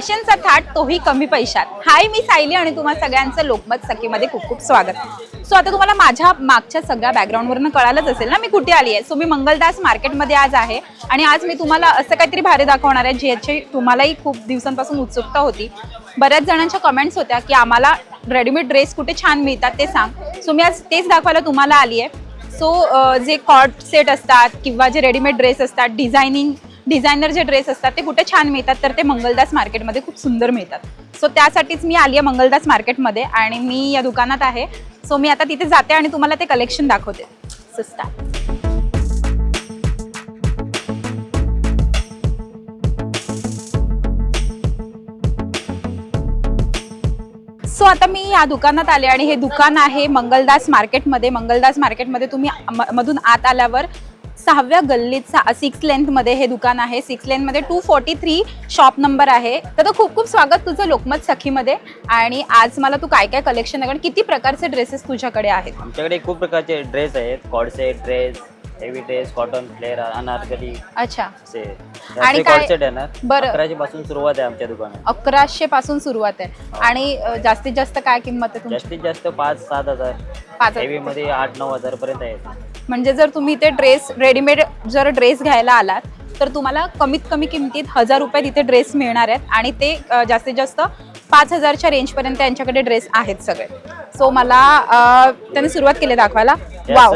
फॅशनचा थाट तोही कमी पैशात. हाय मी सायली आणि तुम्हा सगळ्यांचं लोकमत सखीमध्ये खूप खूप स्वागत. सो आता तुम्हाला माझ्या मागच्या सगळ्या बॅकग्राऊंडवरनं कळालंच असेल ना मी कुठे आली आहे? सो मी मंगलदास मार्केटमध्ये आज आहे आणि आज मी तुम्हाला असं काहीतरी भारी दाखवणार आहे ज्याची तुम्हालाही खूप दिवसांपासून उत्सुकता होती. बऱ्याच जणांच्या कमेंट्स होत्या की आम्हाला रेडीमेड ड्रेस कुठे छान मिळतात ते सांग. सो मी आज तेच दाखवायला तुम्हाला आली आहे. सो जे कॉट सेट असतात किंवा जे रेडीमेड ड्रेस असतात डिझायनिंग डिझायनर जे ड्रेस असतात ते कुठे छान मिळतात तर ते मंगलदास मार्केटमध्ये खूप सुंदर मिळतात. सो त्यासाठीच मी आली आहे मंगलदास मार्केटमध्ये आणि मी या दुकानात आहे. सो मी आता तिथे जाते आणि तुम्हाला ते कलेक्शन दाखवते. सो स्टार्ट सो आता मी या दुकानात आले आणि हे दुकान आहे मंगलदास मार्केटमध्ये. मंगलदास मार्केटमध्ये तुम्ही मधून आत आल्यावर सहाव्या गल्लीत सिक्स लेंथमध्ये हे दुकान आहे. Six लेनमध्ये two forty three shop number आहे. तर खूप खूप स्वागत तुझं लोकमत सखीमध्ये. आणि आज मला तू काय काय कलेक्शन आहे? किती प्रकारचे ड्रेसेस तुझ्याकडे आहेत? आमच्याकडे खूप प्रकारचे ड्रेस आहेत. Coord set dress heavy dress cotton flare anarkali. अच्छा. आणि काय- बरं. अकराशे पासून सुरुवात आहे आमच्या दुकानात. अकराशे पासून सुरुवात आहे. आणि अ, जास्तीत जास्त काय किंमत आहे जास्तीत जास्त पाच सात हजार. पाच हेवी मध्ये आठ नऊ हजार पर्यंत आहेत म्हणजे जर तुम्ही ते ड्रेस रेडीमेड जर ड्रेस घ्यायला आलात तर तुम्हाला कमीत कमी किमतीत हजार रुपये तिथे ड्रेस मिळणार आहेत. आणि ते जास्तीत जास्त पाच हजारच्या रेंजपर्यंत यांच्याकडे ड्रेस आहेत सगळे. सो मला त्यांनी सुरुवात केली दाखवायला.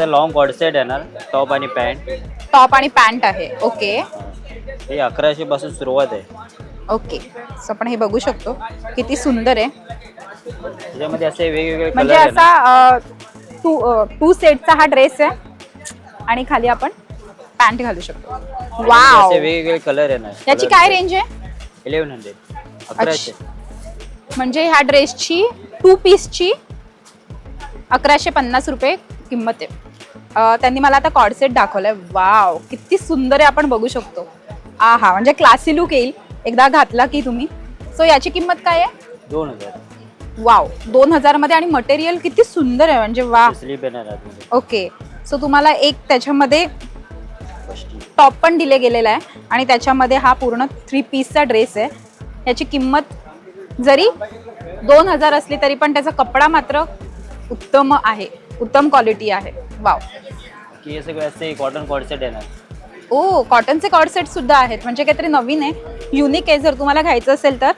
लॉंग कॉडसेट येणार टॉप आणि पॅन्ट टॉप आणि पॅन्ट आहे. ओके हे अकराशे पासून सुरुवात आहे. ओके सो आपण हे बघू शकतो. किती सुंदर आहे. म्हणजे असा टू टू सेटचा हा ड्रेस आहे. आणि खाली आपण पॅन्ट घालू शकतो. वाव असे वेगवेगळे कलर येणार याची काय रेंज आहे? इलेव्हन हंड्रेड अकराशे. म्हणजे ह्या ड्रेसची टू पीसची अकराशे पन्नास रुपये किंमत आहे. त्यांनी मला आता कॉडसेट दाखवलाय. वाव किती सुंदर आहे आपण बघू शकतो. आ हा म्हणजे क्लासी लुक येईल. एकदा घातला की तुम्ही. सो याची किंमत काय आहे? दोन हजार. वाव दोन हजारमध्ये आणि मटेरियल किती सुंदर आहे. म्हणजे वा. स्लीप येणार आतमध्ये. ओके सो तुम्हाला एक त्याच्यामध्ये टॉप पण दिले गेलेला आहे आणि त्याच्यामध्ये हा पूर्ण थ्री पीसचा ड्रेस आहे. याची किंमत जरी दोन हजार असली तरी पण त्याचा कपडा मात्र उत्तम आहे. उत्तम क्वालिटी आहे. वाव की सगळे असे कॉटन कॉडसेट येणार ओ कॉटनचे कॉर्ड सेट सुद्धा आहेत. म्हणजे काहीतरी नवीन आहे. युनिक आहे. जर तुम्हाला घ्यायचं असेल तर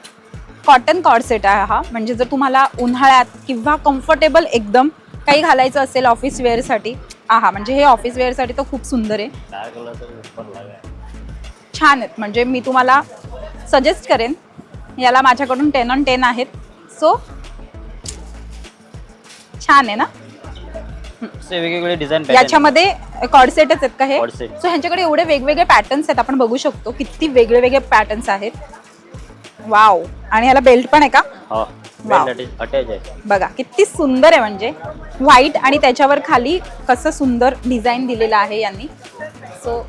कॉटन कॉर्ड सेट आहे हा. म्हणजे जर तुम्हाला उन्हाळ्यात किंवा कम्फर्टेबल एकदम काही घालायचं असेल ऑफिस वेअरसाठी हा म्हणजे हे ऑफिस वेअरसाठी तर खूप सुंदर आहे. डार्क छान आहेत. म्हणजे मी तुम्हाला सजेस्ट करेन. याला माझ्याकडून टेन ऑन टेन आहेत. सो छान आहे ना? असे वेगवेगळे डिझाईन याच्यामध्ये कॉडसेटच आहेत का हे? Corset. सो ह्यांच्याकडे एवढे वेगवेगळे पॅटर्न्स आहेत. आपण बघू शकतो किती वेगळे वेगळे पॅटर्न्स आहेत. वाव आणि याला बेल्ट पण आहे का? हा. अटॅच आहे. बघा किती सुंदर आहे म्हणजे. व्हाईट आणि त्याच्यावर खाली कसं सुंदर डिझाईन दिलेलं आहे यांनी. सो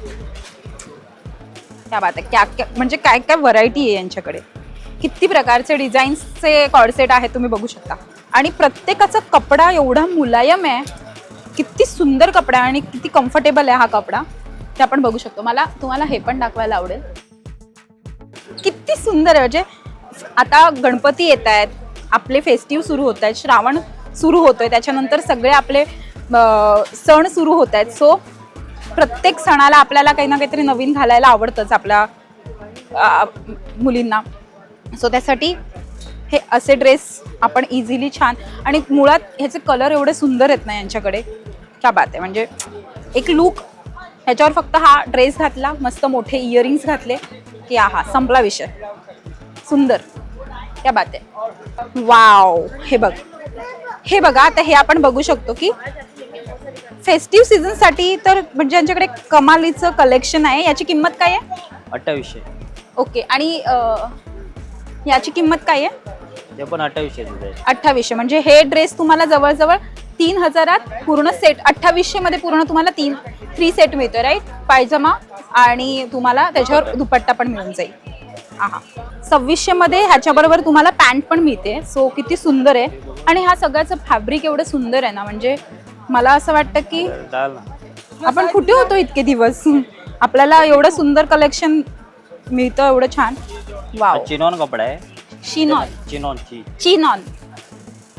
क्या बात आहे क्या क्या म्हणजे काय काय व्हरायटी आहे यांच्याकडे. किती प्रकारचे डिझाईन्सचे कॉडसेट आहेत तुम्ही बघू शकता. आणि प्रत्येकाचा कपडा एवढा मुलायम आहे. किती सुंदर कपडा आहे आणि किती कम्फर्टेबल आहे हा कपडा. ते आपण बघू शकतो. मला तुम्हाला हे पण दाखवायला आवडेल. किती सुंदर आहे. म्हणजे आता गणपती येत आहेत. आपले फेस्टिव्ह सुरू होत आहेत श्रावण सुरू होतोय त्याच्यानंतर सगळे आपले सण सुरू होत आहेत. सो प्रत्येक सणाला आपल्याला काही ना काहीतरी नवीन घालायला आवडतंच आपल्या मुलींना. सो त्यासाठी हे असे ड्रेस आपण इझिली छान आणि मुळात ह्याचे कलर एवढे सुंदर आहेत ना यांच्याकडे. क्या बात आहे. म्हणजे एक लूक ह्याच्यावर फक्त हा ड्रेस घातला मस्त मोठे इयरिंग्स घातले की आहा संपला विषय. सुंदर. क्या बात आहे वाव हे बघ. हे बघा आता हे आपण बघू शकतो की फेस्टिव्ह सीझनसाठी तर म्हणजे यांच्याकडे कमालीचं कलेक्शन आहे. याची किंमत काय आहे? अठ्ठावीसशे. ओके आणि अं, याची किंमत काय आहे? ते पण अठ्ठावीसशे आहे अठ्ठावीसशे. म्हणजे हे ड्रेस तुम्हाला जवळजवळ तीन हजारात पूर्ण सेट अठ्ठावीसशे मध्ये पूर्ण तुम्हाला तीन थ्री सेट मिळतो राईट पायजमा आणि तुम्हाला त्याच्यावर दुपट्टा पण मिळून जाईल. सव्वीसशे मध्ये ह्याच्याबरोबर तुम्हाला पॅन्ट पण मिळते. सो किती सुंदर आहे. आणि हा सगळ्याचं फॅब्रिक एवढं सुंदर आहे ना म्हणजे मला असं वाटतं की आपण कुठे होतो इतके दिवस? आपल्याला एवढं सुंदर कलेक्शन मिळतं एवढं छान. वाव चिनॉन कपडा आहे. शिनॉन चिनॉनची चिनॉन.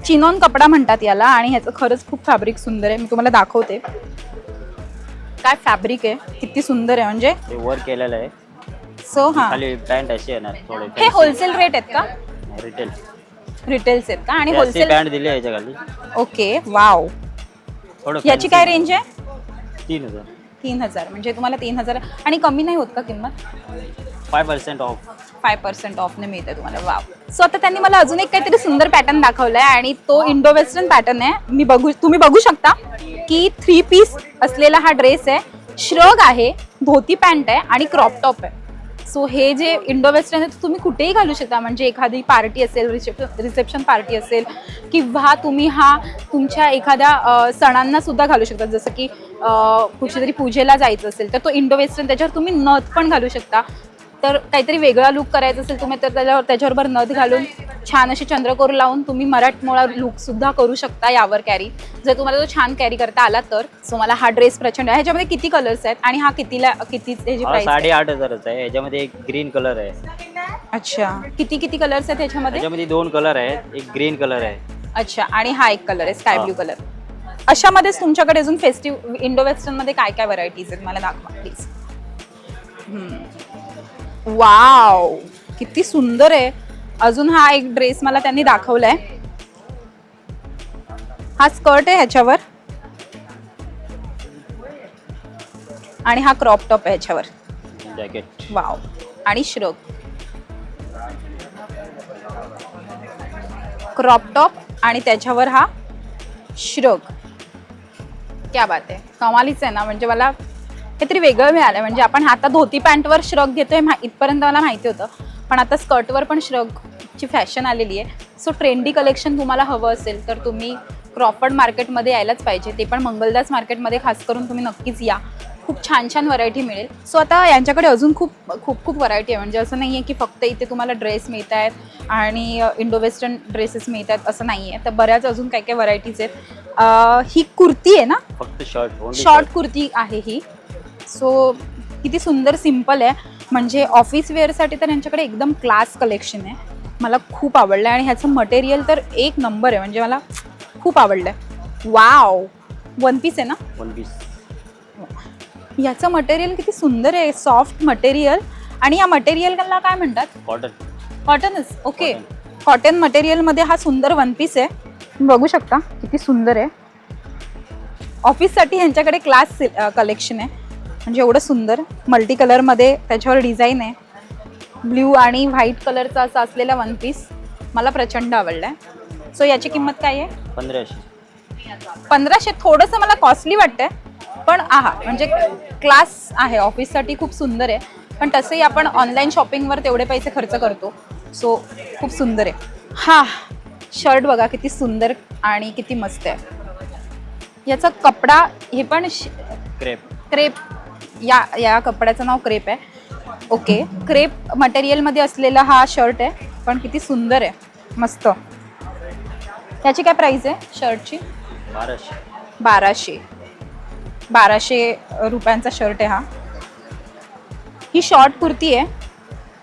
चिनॉन कपडा म्हणतात याला आणि ह्याचं खरंच खूप फॅब्रिक सुंदर आहे. मी तुम्हाला दाखवते. काय फॅब्रिक आहे? किती सुंदर आहे म्हणजे वर केलेलं आहे. सो हा. खाली पॅन्ट अशी येणार थोडे हे होलसेल रेट आहेत का? रिटेल रिटेल्स आहेत का? आणि होलसेल पॅन्ट दिली आहे याच्या खाली ओके वाव थोडं याची काय रेंज आहे? तीन हजार. तीन हजार. म्हणजे तुम्हाला तीन हजार. आणि कमी नाही होत का किंमत? Five percent off five percent ऑफने मिळते तुम्हाला. वाव सो आता त्यांनी मला अजून एक काहीतरी सुंदर पॅटर्न दाखवलाय आणि तो इंडो वेस्टर्न पॅटर्न आहे. मी बघू तुम्ही बघू शकता की थ्री पीस असलेला हा ड्रेस आहे. श्रग आहे धोती पॅन्ट आहे आणि क्रॉप टॉप आहे. सो हे जे इंडो वेस्टर्न आहे तुम्ही कुठेही घालू शकता. म्हणजे एखादी पार्टी असेल रिसेप्शन रिसेप्शन पार्टी असेल किंवा तुम्ही हा तुमच्या एखाद्या सणांना सुद्धा घालू शकता. जसं की कुठेतरी पूजेला जायचं असेल तर तो इंडो वेस्टर्न त्याच्यावर तुम्ही नथ पण घालू शकता. तर काहीतरी वेगळा लुक करायचा असेल तुम्ही तर त्याच्यावर त्याच्याबरोबर नथ घालून छान अशी चंद्रकोर लावून तुम्ही मराठमोळा लुक सुद्धा करू शकता यावर कॅरी जर तुम्हाला तो छान कॅरी करता आला तर सो मला हा ड्रेस प्रचंड आहे. ह्याच्यामध्ये किती कलर्स आहेत आणि हा कितीला किती ह्याची हा प्राइस साडेआठ हजाराचा आहे. याच्यामध्ये एक ग्रीन कलर आहे. अच्छा. किती किती कलर्स आहेत ह्याच्यामध्ये? याच्यामध्ये दोन कलर आहेत. एक ग्रीन कलर आहे. अच्छा. आणि हा एक कलर आहे स्काय. ब्ल्यू कलर अशामध्येच तुमच्याकडे अजून फेस्टिव्ह इंडो वेस्टर्नमध्ये काय काय व्हरायटीज आहेत? मला दाखवा प्लीज वाव किती सुंदर आहे. अजून हा एक ड्रेस मला त्यांनी दाखवलाय. हा स्कर्ट आहे ह्याच्यावर. आणि हा क्रॉप टॉप आहे ह्याच्यावर. Jacket wow. आणि श्रग. क्रॉप टॉप आणि त्याच्यावर हा श्रग. क्या बात आहे. कमालीच आहे ना म्हणजे मला काहीतरी वेगळं मिळालं म्हणजे आपण आता धोती पॅन्टवर श्रग घेतोय मा इथपर्यंत मला माहिती होतं. पण आता स्कर्टवर पण श्रगची फॅशन आलेली आहे. सो ट्रेंडी कलेक्शन तुम्हाला हवं असेल तर तुम्ही क्रॉफर्ड मार्केटमध्ये यायलाच पाहिजे. ते पण मंगलदास मार्केटमध्ये खास करून तुम्ही नक्कीच या. खूप छान छान व्हरायटी मिळेल. सो आता यांच्याकडे अजून खूप खूप खूप व्हरायटी आहे. म्हणजे असं नाही आहे की फक्त इथे तुम्हाला ड्रेस मिळत आहेत आणि इंडो वेस्टर्न ड्रेसेस मिळत आहेत असं नाही आहे तर बऱ्याच अजून काही काही व्हरायटीज आहेत ही कुर्ती आहे ना? फक्त शर्ट शॉर्ट कुर्ती आहे ही. सो किती सुंदर सिंपल आहे. म्हणजे ऑफिस वेअरसाठी तर यांच्याकडे एकदम क्लास कलेक्शन आहे. मला खूप आवडलं आहे आणि ह्याचं मटेरियल तर एक नंबर आहे. म्हणजे मला खूप आवडलं आहे वाव वन पीस आहे ना? वन पीस याचं मटेरियल किती सुंदर आहे. सॉफ्ट मटेरियल आणि या मटेरियलला काय म्हणतात? कॉटन कॉटनच ओके. कॉटन मटेरियलमध्ये हा सुंदर वन पीस आहे. तुम्ही बघू शकता किती सुंदर आहे. ऑफिससाठी ह्यांच्याकडे क्लास कलेक्शन आहे. म्हणजे एवढं सुंदर. मल्टी कलरमध्ये त्याच्यावर डिझाईन आहे. ब्ल्यू आणि व्हाईट कलरचा असा असलेला वन पीस मला प्रचंड आवडला आहे सो याची किंमत काय आहे? पंधराशे. पंधराशे. थोडंसं मला कॉस्टली वाटतंय. पण आहा म्हणजे क्लास आहे. ऑफिससाठी खूप सुंदर आहे. पण तसंही आपण ऑनलाईन शॉपिंगवर तेवढे पैसे खर्च करतो. सो खूप सुंदर आहे. हा शर्ट बघा किती सुंदर आणि किती मस्त आहे. याचा कपडा हे पण क्रेप क्रेप या या कपड्याचं नाव क्रेप आहे. ओके क्रेप मटेरियलमध्ये असलेला हा शर्ट आहे पण किती सुंदर आहे. मस्त. याची काय प्राईस आहे शर्टची? बाराशे. बाराशे. बाराशे रुपयांचा शर्ट आहे हा. ही शॉर्ट कुर्ती आहे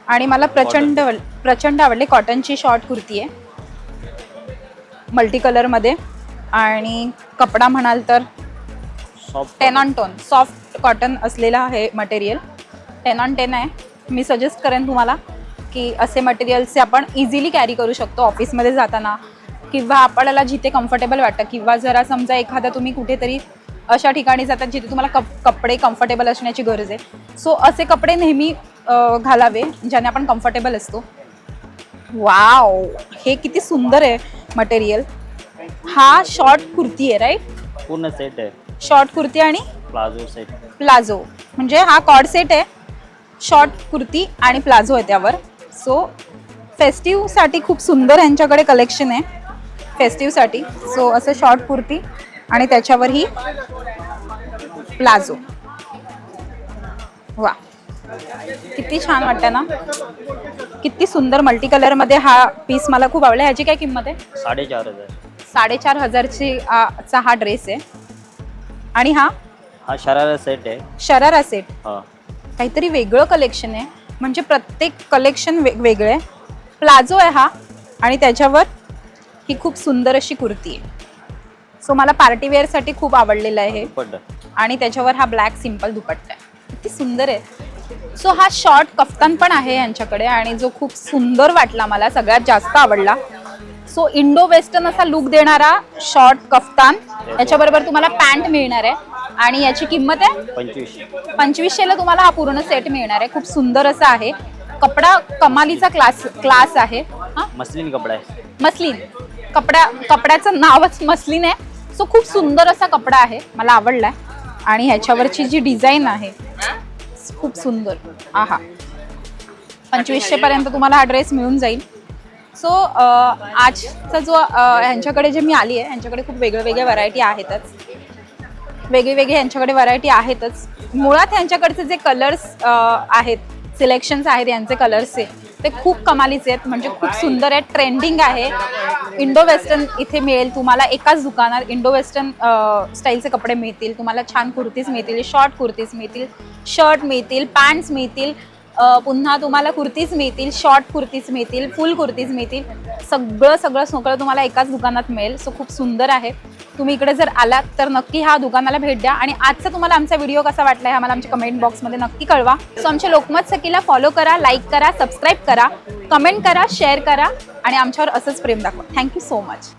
आणि मला प्रचंड प्रचंड आवडले. कॉटनची शॉर्ट कुर्ती आहे. मल्टी कलरमध्ये आणि कपडा म्हणाल तर ten on tone soft cotton असलेला हे मटेरियल टेन ऑन टेन आहे. मी सजेस्ट करेन तुम्हाला की असे मटेरियल्सचे आपण इझिली कॅरी करू शकतो ऑफिसमध्ये जाताना. किंवा आपल्याला जिथे कम्फर्टेबल वाटतं किंवा जरा समजा एखादा तुम्ही कुठेतरी अशा ठिकाणी जातात जिथे तुम्हाला कप कपडे कम्फर्टेबल असण्याची गरज आहे. सो असे कपडे नेहमी घालावे ज्याने आपण कम्फर्टेबल असतो. वाव हे किती सुंदर आहे मटेरियल हा शॉर्ट कुर्ती आहे राईट पूर्ण सेट आहे. शॉर्ट कुर्ती आणि प्लाझो सेट प्लाझो. म्हणजे हा कॉड सेट आहे. शॉर्ट कुर्ती आणि प्लाझो आहे त्यावर. सो फेस्टिवसाठी खूप सुंदर यांच्याकडे कलेक्शन आहे. फेस्टिवसाठी सो असं शॉर्ट कुर्ती आणि त्याच्यावर ही प्लाझो. वा. किती छान वाटतं ना? किती सुंदर मल्टी कलरमध्ये हा पीस मला खूप आवडला. ह्याची काय किंमत आहे? साडेचार हजार. साडेचार हजारची आ, चा हा ड्रेस आहे. आणि हा हा शरारा सेट आहे. शरारा सेट हा. काहीतरी वेगळं कलेक्शन आहे. म्हणजे प्रत्येक कलेक्शन वेगवेगळे आहे प्लाझो आहे हा. आणि त्याच्यावर ही खूप सुंदर अशी कुर्ती आहे. सो मला पार्टी वेअरसाठी खूप आवडलेलं आहे आणि त्याच्यावर हा ब्लॅक सिंपल दुपट्टा आहे. किती सुंदर आहे. सो हा शॉर्ट कफ्तान पण आहे यांच्याकडे आणि जो खूप सुंदर वाटला मला सगळ्यात जास्त आवडला. सो इंडो वेस्टर्न असा लुक देणारा शॉर्ट कफ्तान. याच्याबरोबर तुम्हाला पॅन्ट मिळणार आहे. आणि याची किंमत आहे? पंचवीसशे. पंचवीसशेला तुम्हाला हा पूर्ण सेट मिळणार आहे. खूप सुंदर असा आहे. कपडा कमालीचा क्लास क्लास आहे. हा? मसलिन कपडा आहे. मस्लिन. कपड्या कपड्याचं नावच मस्लिन आहे. सो खूप सुंदर असा कपडा आहे. मला आवडलाय. आणि ह्याच्यावरची जी डिझाईन आहे खूप सुंदर. आहा. पंचवीसशे पर्यंत तुम्हाला हा ड्रेस मिळून जाईल. सो आजचा जो ह्यांच्याकडे जे मी आली आहे ह्यांच्याकडे खूप वेगळ्या वेगळ्या व्हरायटी आहेतच. वेगळे यांच्याकडे व्हरायटी आहेतच. मुळात यांच्याकडचे जे कलर्स आहेत सिलेक्शन्स आहेत यांचे कलर्सचे ते खूप कमालीचे आहेत. म्हणजे खूप सुंदर आहेत ट्रेंडिंग आहे. इंडो वेस्टर्न इथे मिळेल. तुम्हाला एकाच दुकानात इंडो वेस्टर्न स्टाईलचे कपडे मिळतील. तुम्हाला छान कुर्तीज मिळतील शॉर्ट कुर्तीज मिळतील शर्ट मिळतील पॅन्ट्स मिळतील पुन्हा तुम्हाला कुर्तीज मिळतील शॉर्ट कुर्तीज मिळतील फुल कुर्तीज मिळतील. सगळं सगळं सगळं तुम्हाला एकाच दुकानात मिळेल. सो खूप सुंदर आहे. तुम्ही इकडे जर आलात तर नक्की ह्या दुकानाला भेट द्या. आणि आजचा तुम्हाला आमचा व्हिडिओ कसा वाटला हे आम्हाला आमच्या कमेंट बॉक्समध्ये नक्की कळवा. सो आमच्या लोकमत सखीला फॉलो करा लाईक करा सबस्क्राईब करा कमेंट करा शेअर करा आणि आमच्यावर असंच प्रेम दाखवा. Thank you so much